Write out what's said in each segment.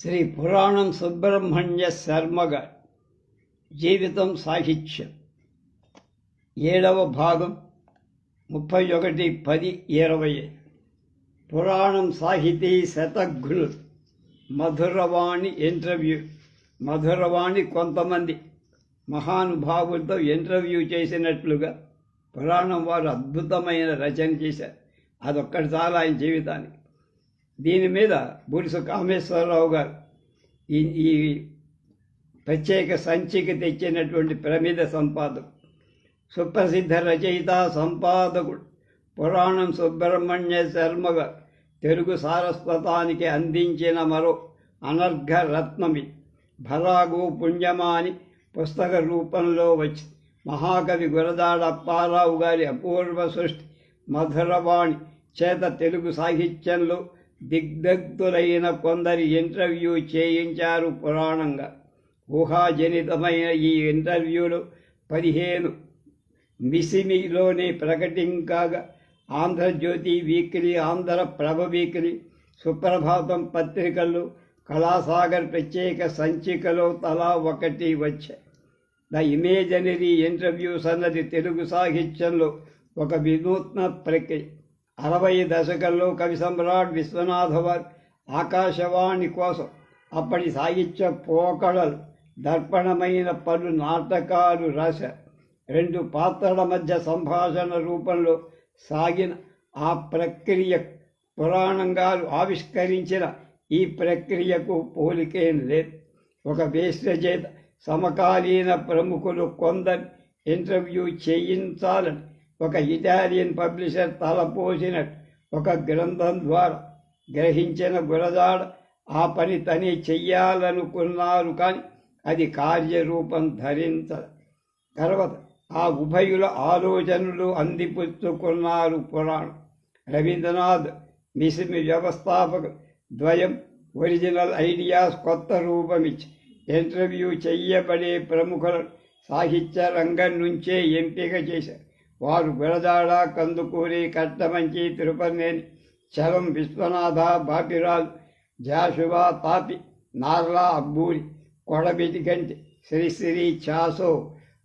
శ్రీ పురాణం సుబ్రహ్మణ్య శర్మగ జీవితం సాహిత్యం. ఏడవ భాగం ముప్పై ఒకటి పది ఇరవై. పురాణం సాహితీ శతఘ్నులు. మధురవాణి ఇంటర్వ్యూ. మధురవాణి కొంతమంది మహానుభావులతో ఇంటర్వ్యూ చేసినట్లుగా పురాణం వారు అద్భుతమైన రచన చేశారు. అదొక్కటి చాలా ఆయన జీవితానికి. దీని మీద బురుసు కామేశ్వరరావు గారు ఈ ఈ ప్రత్యేక సంచిక తెచ్చినటువంటి ప్రమిద సంపాదకుడు. సుప్రసిద్ధ రచయిత సంపాదకుడు పురాణం సుబ్రహ్మణ్య శర్మ తెలుగు సారస్వతానికి అందించిన మరో అనర్ఘ రత్నమి. భరాగు పుణ్యమాని పుస్తక రూపంలో వచ్చి మహాకవి గురదాడ అప్పారావు గారి అపూర్వ సృష్టి మధురవాణి చేత తెలుగు సాహిత్యంలో దిగ్ధగ్ధులైన కొందరి ఇంటర్వ్యూ చేయించారు పురాణంగా. ఊహాజనితమైన ఈ ఇంటర్వ్యూలు పదిహేను మిసిమిలోనే ప్రకటింకాగా. ఆంధ్రజ్యోతి వీక్లీ ఆంధ్ర ప్రభ వీక్లీ సుప్రభాతం పత్రికలు కళాసాగర్ ప్రత్యేక సంచికలో తలా ఒకటి వచ్చాయి. ద ఇమేజనరీ ఇంటర్వ్యూస్ అన్నది తెలుగు సాహిత్యంలో ఒక వినూత్న ప్రక్రియ. అరవై దశకంలో కవి సమ్రాట్ విశ్వనాథవర్ ఆకాశవాణి కోసం అప్పటి సాహిత్య పోకడలు దర్పణమైన పలు నాటకాలు రాశారు రెండు పాత్రల మధ్య సంభాషణ రూపంలో సాగిన ఆ ప్రక్రియ పురాణంగాలు ఆవిష్కరించిన ఈ ప్రక్రియకు పోలికేం లేదు. ఒక వేశ్య చేత సమకాలీన ప్రముఖులు కొందరు ఇంటర్వ్యూ చేయించాలని ఒక ఇటాలియన్ పబ్లిషర్ తలపోసినట్టు ఒక గ్రంథం ద్వారా గ్రహించిన గురజాడ ఆ పని తనే చెయ్యాలనుకున్నారు కానీ అది కార్యరూపం ధరించ తర్వాత ఆ ఉభయుల ఆలోచనలు అందిపుచ్చుకున్నారు పురాణం. రవీంద్రనాథ్ మిసిమి వ్యవస్థాపక ద్వయం ఒరిజినల్ ఐడియాస్ కొత్త రూపమిచ్చి ఇంటర్వ్యూ చెయ్యబడే ప్రముఖుల సాహిత్య రంగం నుంచే ఎంపిక చేశారు. వారు Gurajada Kandukuri Kattamanchi తిరుపతినేని Chalam Viswanatha బాపిరాల్ Jashuva Tapi Narla Abburi Kodavatiganti Sri Sri Chaso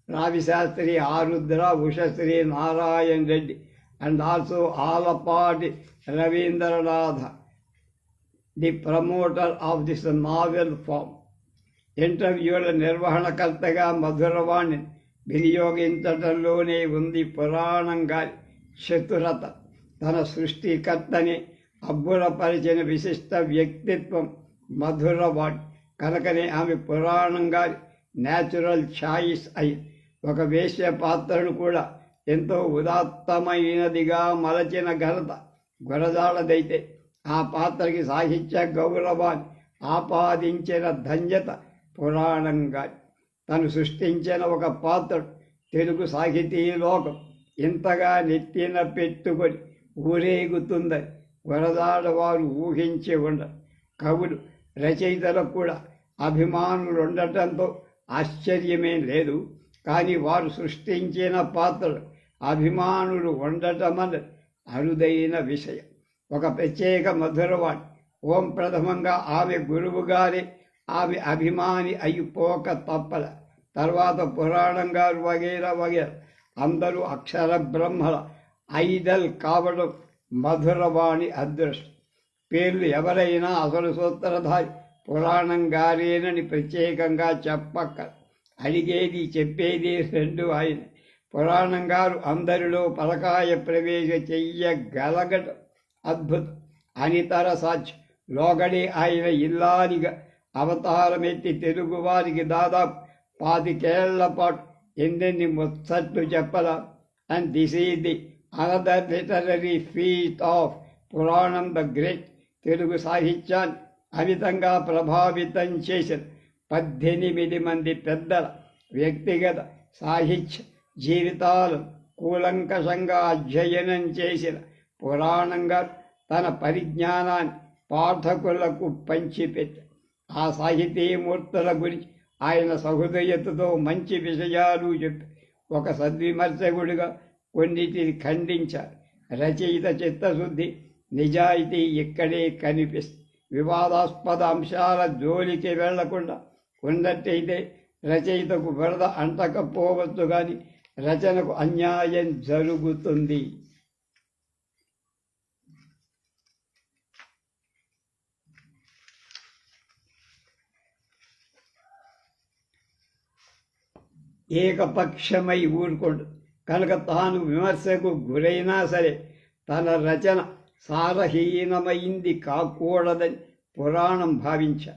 Ravisastri Arudra Ushasri Narayana Reddy and also Alapati Ravindranatha the promoter of this novel form. ఇంటర్వ్యూల నిర్వహణకర్తగా మధురవాణి వినియోగించడంలోనే ఉంది పురాణంగా శత్రురత చతురత. తన సృష్టికర్తని అబ్బురపరిచిన విశిష్ట వ్యక్తిత్వం మధురవాణి కనుకనే ఆమె పురాణంగా న్యాచురల్ ఛాయిస్ అయి ఒక వేశ్య పాత్రను కూడా ఎంతో ఉదాత్తమైనదిగా మలచిన ఘనత గురజాడదైతే ఆ పాత్రకి సాహిత్య గౌరవాన్ని ఆపాదించిన ధన్యత పురాణంగా తను సృష్టించిన ఒక పాత్ర తెలుగు సాహితీలోకం ఇంతగా నెత్తిన పెట్టుకొని ఊరేగుతుందని వరదాడవారు ఊహించి ఉండ కవులు రచయితలకు కూడా అభిమానులు ఉండటంతో ఆశ్చర్యమేం లేదు. కానీ వారు సృష్టించిన పాత్రలు అభిమానులు ఉండటం అన్నది అరుదైన విషయం. ఒక ప్రత్యేక మధురవాణి ఓం ప్రథమంగా ఆమె గురువుగారే ఆమె అభిమాని అయిపోక తప్పల. తర్వాత పురాణం గారు వగేరా వగేరా అందరూ అక్షర బ్రహ్మల. ఐదల్ కావడం మధురవాణి అదృష్టం. పేర్లు ఎవరైనా అసలు సూత్రధారి. పురాణం గారేనని ప్రత్యేకంగా చెప్పక్క. అడిగేది చెప్పేది రెండు ఆయన. పురాణం గారు అందరిలో పలకాయ ప్రవేశ చెయ్యగలగడం అద్భుతం. అనితర సాధ్యం లోగడే ఆయన ఇల్లాలిగా అవతారమెత్తి తెలుగువారికి దాదాపు పాతికేళ్ళ పాటు ఎన్నెన్ని ముచ్చట్లు చెప్పల. And this is the another literary feat of Puranam the great Telugu సాహిత్యాన్ని అమితంగా ప్రభావితం చేసిన పద్దెనిమిది మంది పెద్దల వ్యక్తిగత సాహిత్య జీవితాలు కూలంకషంగా అధ్యయనం చేసిన పురాణంగా తన పరిజ్ఞానాన్ని పాఠకులకు పంచిపెట్టి ఆ సాహితీమూర్తుల గురించి ఆయన సహృదయతతో మంచి విషయాలు చెప్పి ఒక సద్విమర్శకుడిగా కొన్నిటిని ఖండించారు. రచయిత చిత్తశుద్ధి నిజాయితీ ఇక్కడే కనిపిస్తుంది. వివాదాస్పద అంశాల జోలికి వెళ్ళకుండా ఉన్నట్టయితే రచయితకు వరద అంటకపోవచ్చు కానీ రచనకు అన్యాయం జరుగుతుంది. ఏకపక్షమై ఊరుకోడు. కనుక తాను విమర్శకు గురైనా సరే తన రచన సారహీనమైంది కాకూడదని పురాణం భావించ.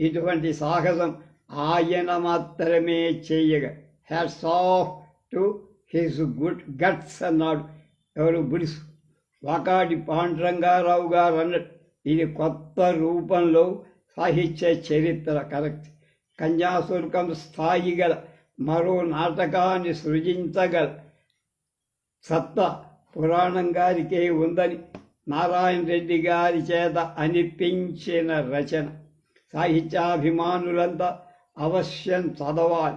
ఇటువంటి సాహసం ఆయన మాత్రమే చేయగ. Hats off to his good guts అన్నాడు. ఎవరు బుడిసు వాకాడి పాండురంగారావు గారు అన్నట్టు ఇది కొత్త రూపంలో సాహిత్య చరిత్ర కరెక్ట్. కన్యాశుల్కం స్థాయి గల మరో నాటకాన్ని సృజించగల సత్తా పురాణం గారికే ఉందని నారాయణ రెడ్డి గారి చేత అనిపించిన రచన. సాహిత్యాభిమానులంతా అవశ్యం చదవాలి.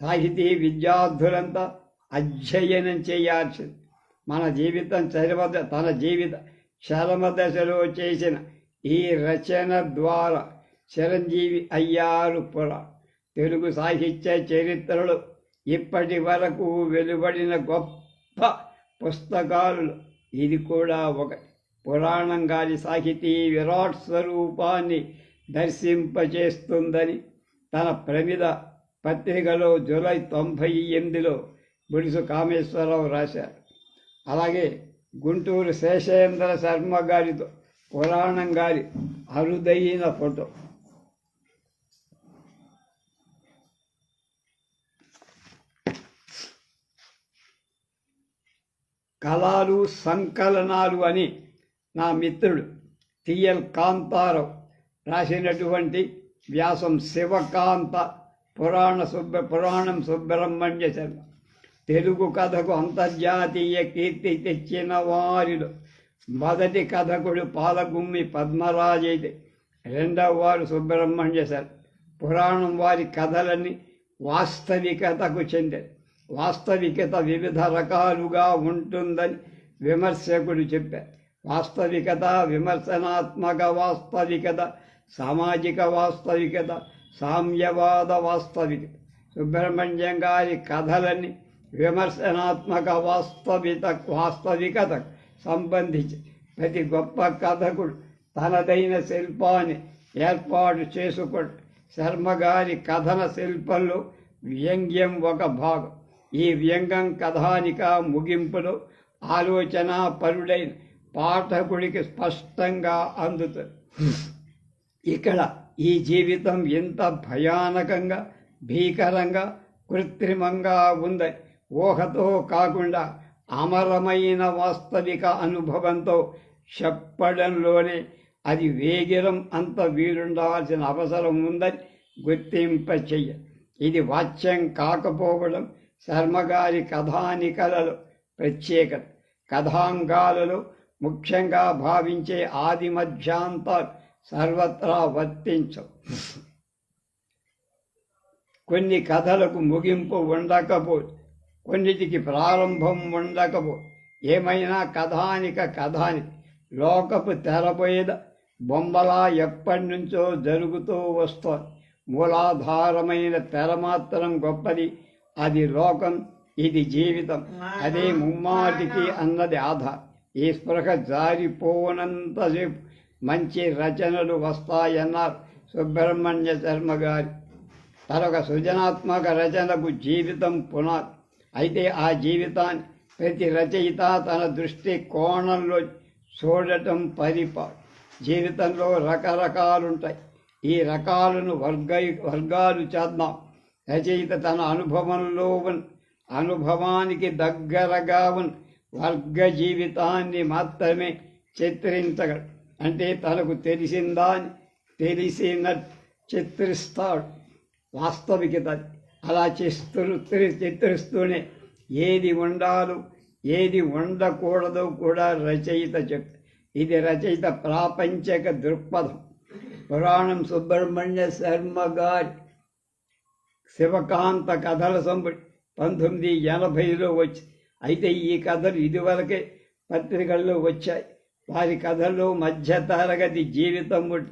సాహితీ విద్యార్థులంతా అధ్యయనం చేయాల్సింది. మన జీవితం చరమ తన జీవిత చరమ దశలో చేసిన ఈ రచన ద్వారా చిరంజీవి అయ్యారు పురాణం తెలుగు సాహిత్య చరిత్రలో ఇప్పటి వరకు వెలువడిన గొప్ప పుస్తకాలు. ఇది కూడా ఒక పురాణం గారి సాహితీ విరాట్ స్వరూపాన్ని దర్శింపచేస్తుందని తన ప్రమిద పత్రికలో జూలై తొంభై ఎనిమిదిలో బుడిసు కామేశ్వరరావు రాశారు. అలాగే గుంటూరు శేషేంద్ర శర్మ గారితో పురాణం గారి అరుదైన ఫోటో. కళలు సంకలనాలు అని నా మిత్రుడు టిఎల్ కాంతారావు రాసినటువంటి వ్యాసం శివకాంత పురాణ సుబ్బ పురాణం సుబ్రహ్మణ్య శర్మ. తెలుగు కథకు అంతర్జాతీయ కీర్తి తెచ్చిన వారిలో మొదటి కథకుడు పాలగుమ్మి పద్మరాజైతే. రెండవ వారు సుబ్రహ్మణ్య శర్మ. పురాణం వారి కథలన్నీ వాస్తవికతకు చెందారు. వాస్తవికత వివిధ రకాలుగా ఉంటుందని విమర్శకుడు చెప్పారు. వాస్తవికత విమర్శనాత్మక వాస్తవికత సామాజిక వాస్తవికత సామ్యవాద వాస్తవికత. సుబ్రహ్మణ్యం గారి కథలన్నీ విమర్శనాత్మక వాస్తవిత వాస్తవికతకు సంబంధించి ప్రతి గొప్ప కథకుడు తనదైన శిల్పాన్ని ఏర్పాటు చేసుకుంటు శర్మగారి కథన శిల్పంలో వ్యంగ్యం ఒక భాగం. ఈ వ్యంగం కథానిక ముగింపులో ఆలోచన పరుడైన పాఠకుడికి స్పష్టంగా అందుతుంది ఇక్కడ ఈ జీవితం ఎంత భయానకంగా భీకరంగా కృత్రిమంగా ఉందని ఊహతో కాకుండా అమరమైన వాస్తవిక అనుభవంతో చెప్పడంలోనే అది వేగిరం అంత వీరుండాల్సిన అవసరం ఉందని గుర్తింప చెయ్య ఇది వాచ్యం కాకపోవడం శర్మగారి కథానికలలు ప్రత్యేకత కథాంగాలలో ముఖ్యంగా భావించే ఆది మధ్యాంతాలు సర్వత్రా వర్తించవు కొన్ని కథలకు ముగింపు ఉండకపోదు కొన్నిటికి ప్రారంభం ఉండకపో ఏమైనా కథానిక కథానిక లోకపు తెరపోయేద బొమ్మలా ఎప్పటి నుంచో జరుగుతూ వస్తోంది. మూలాధారమైన తెర మాత్రం గొప్పది. అది లోకం ఇది జీవితం. అదే ముమ్మాటికి అన్నది ఆధార్ ఈ స్పృహ జారిపోనంతసేపు మంచి రచనలు వస్తాయన్నారు సుబ్రహ్మణ్య శర్మ గారి. తనొక సృజనాత్మక రచనకు జీవితం పునాది. అయితే ఆ జీవితాన్ని ప్రతి రచయిత తన దృష్టి కోణంలో చూడటం పరిపాటు జీవితంలో రకరకాలుంటాయి. ఈ రకాలను వర్గ వర్గాలు చేద్దాం. రచయిత తన అనుభవంలో ఉన్ అనుభవానికి దగ్గరగా ఉన్ వర్గ జీవితాన్ని మాత్రమే చిత్రించగలడు అంటే తనకు తెలిసిందాన్ని తెలిసిన చిత్రిస్తాడు. వాస్తవికత అలా చిస్తు చిత్రిస్తూనే ఏది ఉండాలో ఏది ఉండకూడదో కూడా రచయిత చెప్ ఇది రచయిత ప్రాపంచక దృక్పథం. పురాణం సుబ్రహ్మణ్య శర్మ గారి శివకాంత కథల సంబడి పంతొమ్మిది ఎనభైలో వచ్చి అయితే ఈ కథలు ఇదివరకే పత్రికల్లో వచ్చాయి. వారి కథల్లో మధ్యతరగతి జీవితం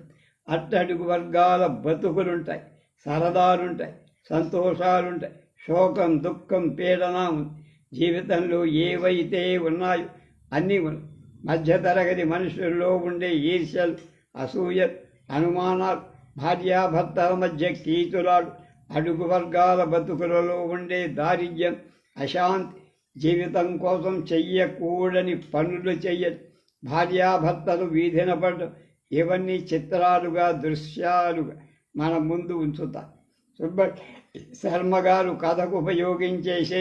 అట్టడుగు వర్గాల బతుకులుంటాయి. సరదాలుంటాయి. సంతోషాలుంటాయి. శోకం దుఃఖం పీడన ఉంది జీవితంలో ఏవైతే ఉన్నాయో అన్నీ ఉన్నాయి మధ్యతరగతి మనుషుల్లో ఉండే ఈర్ష్యలు అసూయ అనుమానాలు భార్యాభర్తల మధ్య కీచులాడు అడుగు వర్గాల బతుకులలో ఉండే దారిద్ర్యం అశాంతి జీవితం కోసం చెయ్యకూడని పనులు చెయ్య భార్యాభర్తలు వీధిన పడ్డం ఇవన్నీ చిత్రాలుగా దృశ్యాలుగా మన ముందు ఉంచుతా. సుబ్బ శర్మ గారు కథకు ఉపయోగించేసే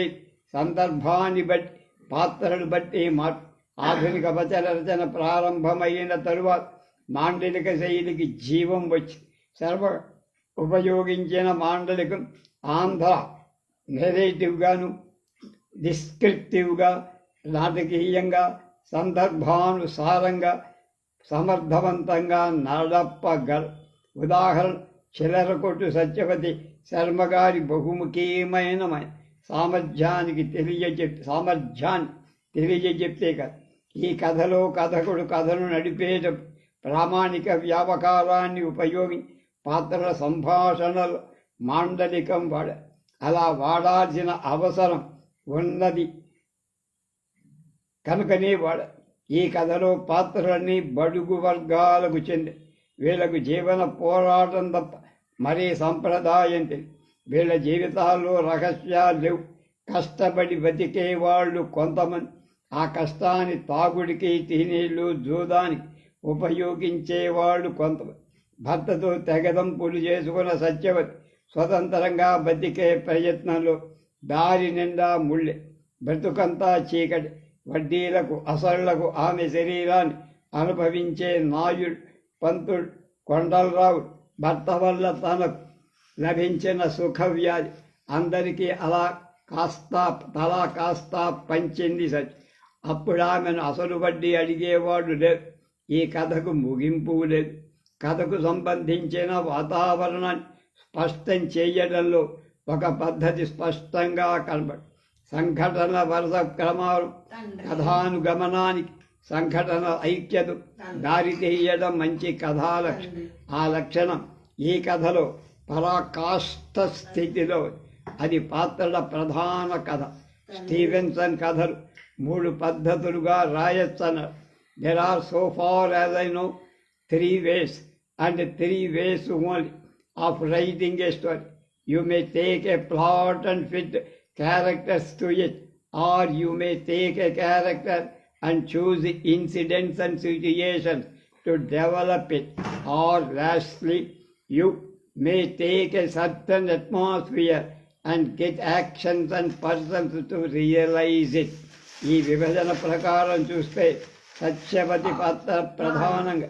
సందర్భాన్ని బట్టి పాత్రను బట్టి మా ఆధునిక వచన రచన ప్రారంభమైన తరువాత మాండలిక శైలికి జీవం వచ్చి శర్మ ఉపయోగించిన మాండలికం ఆంధ్ర నెరేటివ్గాను డిస్క్రిప్టివ్గా నాటకీయంగా సందర్భానుసారంగా సమర్థవంతంగా నడపగల. ఉదాహరణ చిలరకొట్టు సత్యవతి శర్మగారి బహుముఖీయమైన సామర్థ్యానికి తెలియజెప్ సామర్థ్యాన్ని తెలియజెప్తే కదా ఈ కథలో కథకుడు కథను నడిపేట ప్రామాణిక వ్యాపకారాన్ని ఉపయోగించి పాత్రల సంభాషణలు మాండలికం వాడ అలా వాడాల్సిన అవసరం ఉన్నది. కనుకనే వాడ ఈ కథలో పాత్రలన్నీ బడుగు వర్గాలకు చెంది వీళ్ళకు జీవన పోరాటం తప్ప మరీ సంప్రదాయం తెలియదు వీళ్ళ జీవితాల్లో రహస్యాలు లేవు. కష్టపడి బతికే వాళ్ళు కొంతమంది. ఆ కష్టాన్ని తాగుడికి తినేళ్ళు జూదానికి ఉపయోగించేవాళ్ళు కొంతమంది. భర్తతో తెగదంపులు చేసుకున్న సత్యవతి స్వతంత్రంగా బతికే ప్రయత్నంలో దారి నిండా ముళ్ళే. బ్రతుకంతా చీకటి వడ్డీలకు అసళ్ళకు ఆమె శరీరాన్ని అనుభవించే నాయుడు పంతుడు కొండలరావు భర్త వల్ల తనకు లభించిన సుఖవ్యాధి అందరికీ అలా కాస్త తలా కాస్త పంచింది సత్యం. అప్పుడు ఆమెను అసలు వడ్డీ అడిగేవాడు లేదు. ఈ కథకు ముగింపు లేదు. కథకు సంబంధించిన వాతావరణాన్ని స్పష్టం చేయడంలో ఒక పద్ధతి స్పష్టంగా కనబడు సంఘటన వరుస క్రమాలు కథానుగమనానికి సంఘటన ఐక్యత దారి తీయడం మంచి కథాలక్షణం ఆ లక్షణం ఈ కథలో పరాకాష్ట స్థితిలో అది పాత్రల ప్రధాన కథ. స్టీవెన్సన్ కథలు మూడు పద్ధతులుగా రాయొచ్చన్నారు. There are so far as I know three ways And three ways only of writing a story you may take a plot and fit characters to it, or you may take a character and choose the incidents and situations to develop it, or lastly, you may take a certain atmosphere and get actions and persons to realize it. ఈ విభజన ప్రకారం చూస్తే సత్యవతి పాత్ర ప్రధానంగా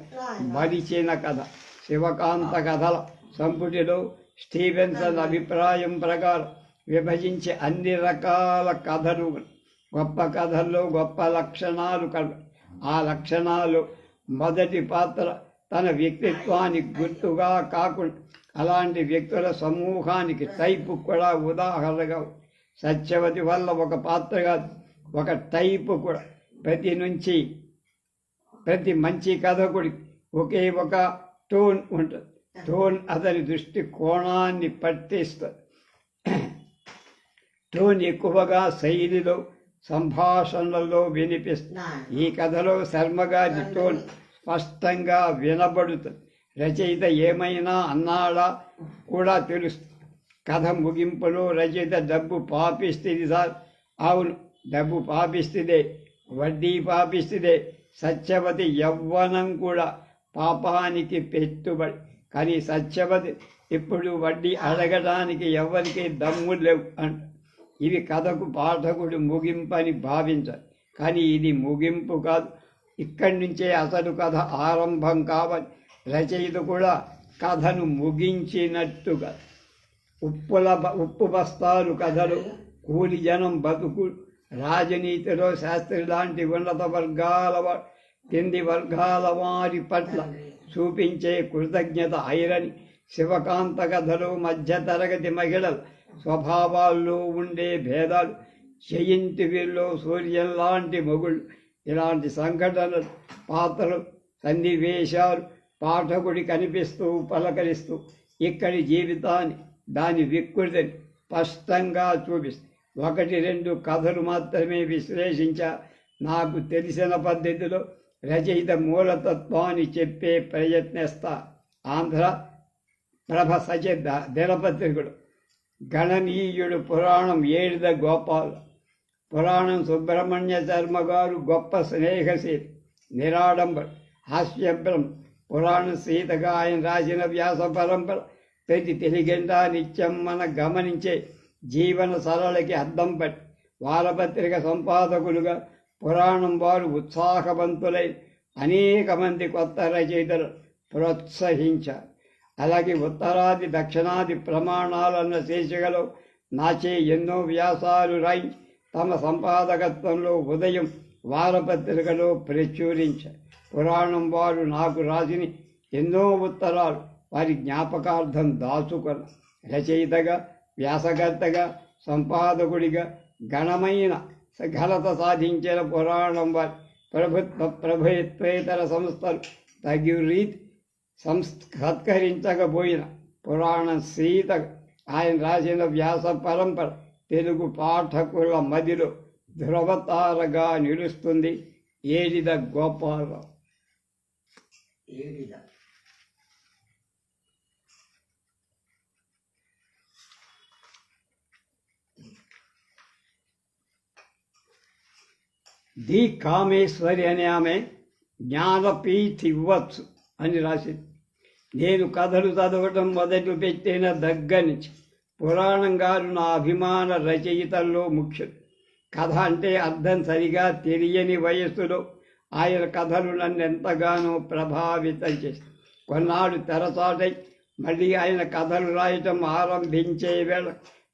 మరిచిన కథ. శివకాంత కథల సంపుటిలో Stevenson అభిప్రాయం ప్రకారం విభజించి అన్ని రకాల కథలు గొప్ప కథల్లో గొప్ప లక్షణాలు కల ఆ లక్షణాలు మొదటి పాత్ర తన వ్యక్తిత్వానికి గుర్తుగా కాకుండా అలాంటి వ్యక్తుల సమూహానికి టైపు కూడా ఉదాహరణగా సత్యవతి వల్ల ఒక పాత్రగా ఒక టైపు కూడా ప్రతి నుంచి ప్రతి మంచి కథకుడి ఒకే ఒక టోన్ ఉంటుంది. టోన్ అతని దృష్టి కోణాన్ని పట్టిస్తుంది టోన్ ఎక్కువగా శైలిలో సంభాషణలలో వినిపిస్తుంది. ఈ కథలో శర్మగారి టోన్ స్పష్టంగా వినబడుతుంది. రచయిత ఏమైనా అన్నాడా కూడా తెలుస్తుంది. కథ ముగింపులో రచయిత డబ్బు పాపిస్తుంది సార్. అవును డబ్బు పాపిస్తుందే వడ్డీ పాపిస్తుందే సత్యవతి యవ్వనం కూడా పాపానికి పెట్టుబడి. కానీ సత్యవతి ఇప్పుడు వడ్డీ అడగడానికి ఎవరికి దమ్ము లేవు అంట. ఇవి కథకు పాఠకుడు ముగింపని భావించాలి కానీ ఇది ముగింపు కాదు. ఇక్కడి నుంచే అసలు కథ ఆరంభం కావాలి. రచయిత కూడా కథను ముగించినట్టుగా. ఉప్పుల బ- ఉప్పు బస్తాలు కథలు. కూలి జనం బతుకు రాజనీతిలో శాస్త్రి లాంటి ఉన్నత వర్గాల కింది వర్గాల వారి పట్ల చూపించే కృతజ్ఞత ఐరని శివకాంత కథలు మధ్యతరగతి మహిళలు స్వభావాల్లో ఉండే భేదాలు జయంతి వీళ్ళు సూర్యం లాంటి మొగుళ్ళు ఇలాంటి సంఘటనలు పాత్రలు సన్నివేశాలు పాఠకుడి కనిపిస్తూ పలకరిస్తూ ఇక్కడి జీవితాన్ని దాని వికృతిని స్పష్టంగా చూపిస్తుంది ఒకటి రెండు కథలు మాత్రమే విశ్లేషించ. నాకు తెలిసిన పద్ధతిలో రచయిత మూలతత్వాన్ని చెప్పే ప్రయత్నిస్తా. ఆంధ్ర ప్రభ సచేత దినపత్రికుడు గణనీయుడు పురాణం ఏడిద గోపాల్. పురాణం సుబ్రహ్మణ్య శర్మ గారు గొప్ప స్నేహశీలి. నిరాడంబర్. హాస్యభ్రం. పురాణ సీతగా ఆయన రాసిన వ్యాస పరంపర. ప్రతి తెలిగంట నిత్యం మన గమనించే. జీవన సరళకి అద్దం పట్టి వారపత్రిక సంపాదకులుగా పురాణం వారు ఉత్సాహవంతులై అనేక మంది కొత్త రచయితలు ప్రోత్సహించారు. అలాగే ఉత్తరాది దక్షిణాది ప్రమాణాలన్న శీర్షికలో నాచే ఎన్నో వ్యాసాలు రాయించి తమ సంపాదకత్వంలో ఉదయం వారపత్రికలో ప్రచురించారు. పురాణం వారు నాకు రాసిన ఎన్నో ఉత్తరాలు వారి జ్ఞాపకార్థం దాచుకొని రచయితగా వ్యాసకర్తగా సంపాదకుడిగా ఘనమైన ఘనత సాధించిన పురాణం వారి ప్రభుత్వ ప్రభుత్వేతర సంస్థలు తగు రీతి సంస్ సత్కరించకపోయిన పురాణ సీత ఆయన రాసిన వ్యాస పరంపర తెలుగు పాఠకుల మదిలో ధ్రువతారగా నిలుస్తుంది. ఏడిద గోపాలరావు ఏడిద ది కామేశ్వరి అనే ఆమె జ్ఞానపీతి ఇవ్వచ్చు అని రాసింది. నేను కథలు చదవటం మొదలు పెట్టిన దగ్గర నుంచి పురాణం గారు నా అభిమాన రచయితల్లో ముఖ్యుడు కథ అంటే అర్థం సరిగా తెలియని వయస్సులో ఆయన కథలు నన్ను ఎంతగానో ప్రభావితం చేసి కొన్నాళ్ళు తెరచాటై మళ్ళీ ఆయన కథలు రాయటం ఆరంభించే వేళ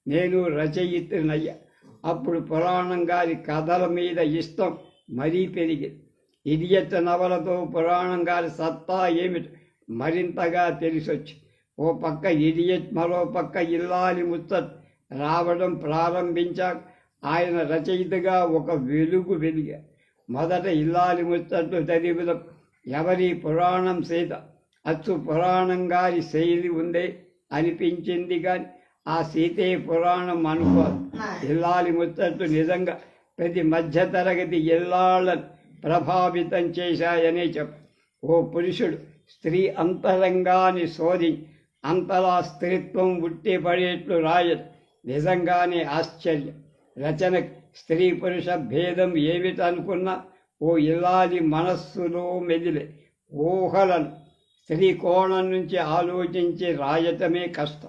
నేను రచయితనయ్యా అప్పుడు పురాణం గారి కథల మీద ఇష్టం మరీ పెరిగింది ఇడియట్ నవలతో పురాణం గారి సత్తా ఏమిటి? మరింతగా తెలిసొచ్చి. ఓ పక్క ఇడియట్ మరో పక్క ఇల్లాలి ముచ్చట్ రావడం ప్రారంభించాక ఆయన రచయితగా ఒక వెలుగు వెలిగా. మొదట ఇల్లాలి ముచ్చట్లు చదివిన ఎవరి పురాణం సీత? అచ్చు పురాణం గారి శైలి ఉందే అనిపించింది కానీ ఆ సీతే పురాణం అనుకోదు ఇల్లాలి ముచ్చట్లు నిజంగా ప్రతి మధ్యతరగతి ఇల్లాళ్ళను ప్రభావితం చేశాయనే చెప్పు. ఓ పురుషుడు స్త్రీ అంతరంగాన్ని శోధి అంతలా స్త్రీత్వం ఉట్టిపడేట్లు రాయదు. నిజంగానే ఆశ్చర్యం. రచన స్త్రీ పురుష భేదం ఏమిటనుకున్నా ఓ ఇల్లాలి మనస్సులో మెదిలే ఊహలను స్త్రీ కోణం నుంచి ఆలోచించి రాయటమే కష్టం.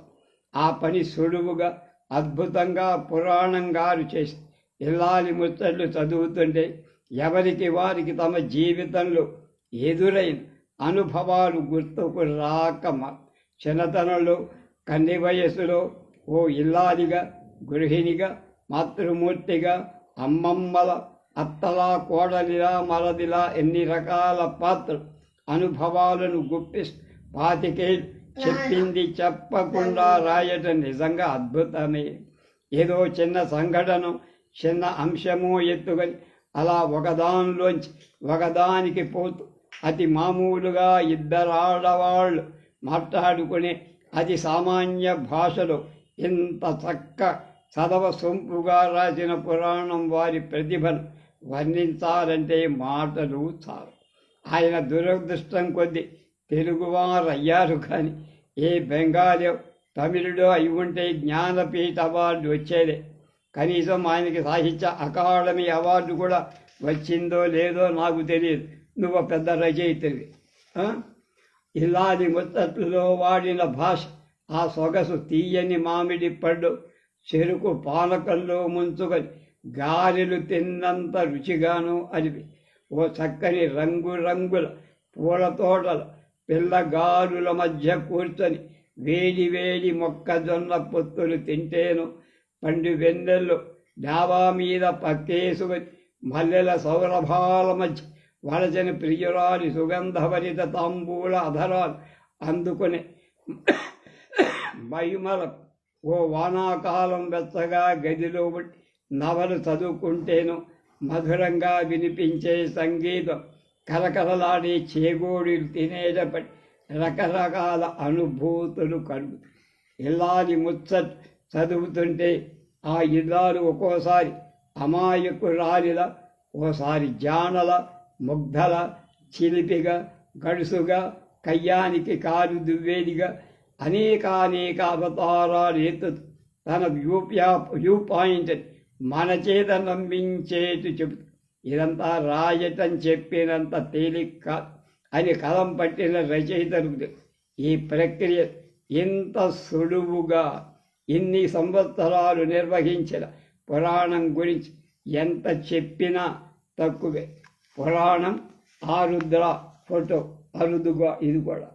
ఆ పని సులువుగా అద్భుతంగా పురాణంగారు చేసి ఇల్లాలి ముచ్చట్లు చదువుతుంటే ఎవరికి వారికి తమ జీవితంలో ఎదురైన అనుభవాలు గుర్తుకు రాక చిన్నతనంలో కన్ని వయస్సులో ఓ ఇల్లాలిగా గృహిణిగా మాతృమూర్తిగా అమ్మమ్మల అత్తలా కోడలిలా మరదిలా ఎన్ని రకాల పాత్రలు అనుభవాలను గుప్పిస్తూ పాతికేళ్ళు చెప్పింది చెప్పకుండా రాయటం నిజంగా అద్భుతమే. ఏదో చిన్న సంఘటన చిన్న అంశమో ఎత్తుకొని అలా ఒకదానిలోంచి ఒకదానికి పోతూ అతి మామూలుగా ఇద్దరు ఆడవాళ్ళు మాట్లాడుకునే అతి సామాన్య భాషలో ఇంత చక్క చదవ సొంపుగా రాసిన పురాణం వారి ప్రతిభను వర్ణించాలంటే మాటలు చాలు. ఆయన దురదృష్టం కొద్దీ తెలుగువారు అయ్యారు కానీ ఏ బెంగాలీ తమిళుడో అయి ఉంటే జ్ఞానపీఠ అవార్డు వచ్చేదే. కనీసం ఆయనకి సాహిత్య అకాడమీ అవార్డు కూడా వచ్చిందో లేదో నాకు తెలియదు. నువ్వు పెద్ద రచయితవి. ఇలాది ముచ్చట్లలో వాడిన భాష ఆ సొగసు తీయని మామిడి పళ్ళు చెరుకు పానకల్లో ముంచుకొని గారెలు తిన్నంత రుచిగాను అనిపి. ఓ చక్కని రంగు రంగుల పూల తోటలు పిల్లగారుల మధ్య కూర్చొని వేడి వేడి మొక్కజొన్న పొత్తులు తింటేను పండు వెన్నెళ్ళు డాబా మీద పక్కేసుకొని మల్లెల సౌరభాల మధ్య వలచిన ప్రియురాలి సుగంధభరిత తాంబూల అధరాలు అందుకుని మహిమల ఓ వానాకాలం వెచ్చగా గదిలో నవలు చదువుకుంటేను మధురంగా వినిపించే సంగీతం కరకరలాడే చేగోడీలు తినేటప్పటి రకరకాల అనుభూతులు కలుగు. ఇల్లాది ముచ్చట్ చదువుతుంటే ఆ ఇల్లాలు ఒక్కోసారి అమాయకురాలిల ఓసారి జానల ముగ్ధల చిలిపిగా గడుసుగా కయ్యానికి కాలు దువ్వేదిగా అనేకానేక అవతారాలు ఎత్తు తన వ్యూ వ్యూ పాయింట్ మన చేత నమ్మించేటు చెబుతూ ఇదంతా రాయటం చెప్పినంత తేలిక అని కలం పట్టిన రచయితలు ఈ ప్రక్రియ ఇంత సులువుగా ఇన్ని సంవత్సరాలు నిర్వహించిన పురాణం గురించి ఎంత చెప్పినా తక్కువే. పురాణం ఆరుద్ర ఫోటో అరుదుగా ఇది కూడా.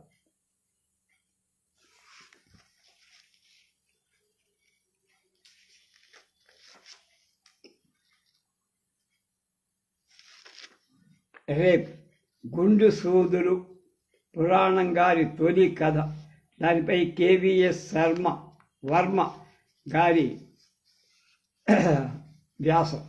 రేప్ గుండు సూదులు పురాణం గారి తొలి కథ. దానిపై కేవీఎస్ శర్మ వర్మ గారి వ్యాసం.